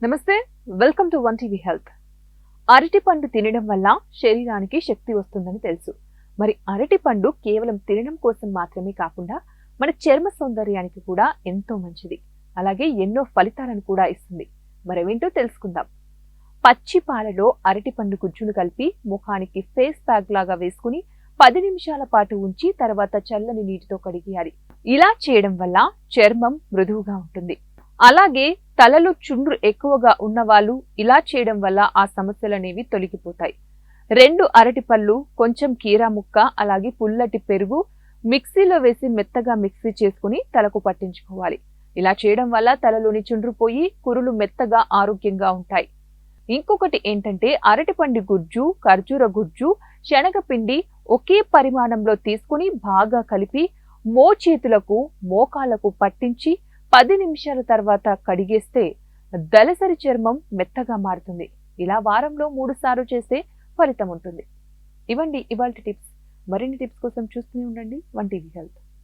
నమస్తే welcome to One TV Health. అరటి పండు తినడం వల్ల శరీరానికి శక్తి వస్తుందని తెలుసు. మరి అరటి పండు కేవలం తినడం కోసం మాత్రమే కాకుండా మన చర్మ సౌందర్యానికి కూడా ఎంతో మంచిది. అలాగే ఎన్నో ఫలితాలను కూడా ఇస్తుంది. మరేమేంటో తెలుసుకుందాం. పచ్చి పాలలో అరటి పండు గుజ్జును కలిపి ముఖానికి ఫేస్ ప్యాక్ లాగా వేసుకుని పది నిమిషాల పాటు ఉంచి తర్వాత చల్లని నీటితో కడిగేయాలి. ఇలా చేయడం వల్ల చర్మం మృదువుగా ఉంటుంది. అలాగే తలలో చుండ్రు ఎక్కువగా ఉన్నవాళ్ళు ఇలా చేయడం వల్ల ఆ సమస్యలనేవి తొలగిపోతాయి. రెండు అరటిపళ్ళు కొంచెం కీరా ముక్క అలాగే పుల్లటి పెరుగు మిక్సీలో వేసి మెత్తగా మిక్సీ చేసుకుని తలకు పట్టించుకోవాలి. ఇలా చేయడం వల్ల తలలోని చుండ్రు పోయి కురులు మెత్తగా ఆరోగ్యంగా ఉంటాయి. ఇంకొకటి ఏంటంటే అరటిపండు గుజ్జు ఖర్జూర గుజ్జు శనగపిండి ఒకే పరిమాణంలో తీసుకుని బాగా కలిపి మో చేతులకు మోకాలకు పట్టించి పది నిమిషాల తర్వాత కడిగేస్తే దళసరి చర్మం మెత్తగా మారుతుంది. ఇలా వారంలో మూడు సార్లు చేస్తే ఫలితం ఉంటుంది. ఇవ్వండి ఇవాళ టిప్స్. మరిన్ని టిప్స్ కోసం చూస్తూనే ఉండండి. One TV Health.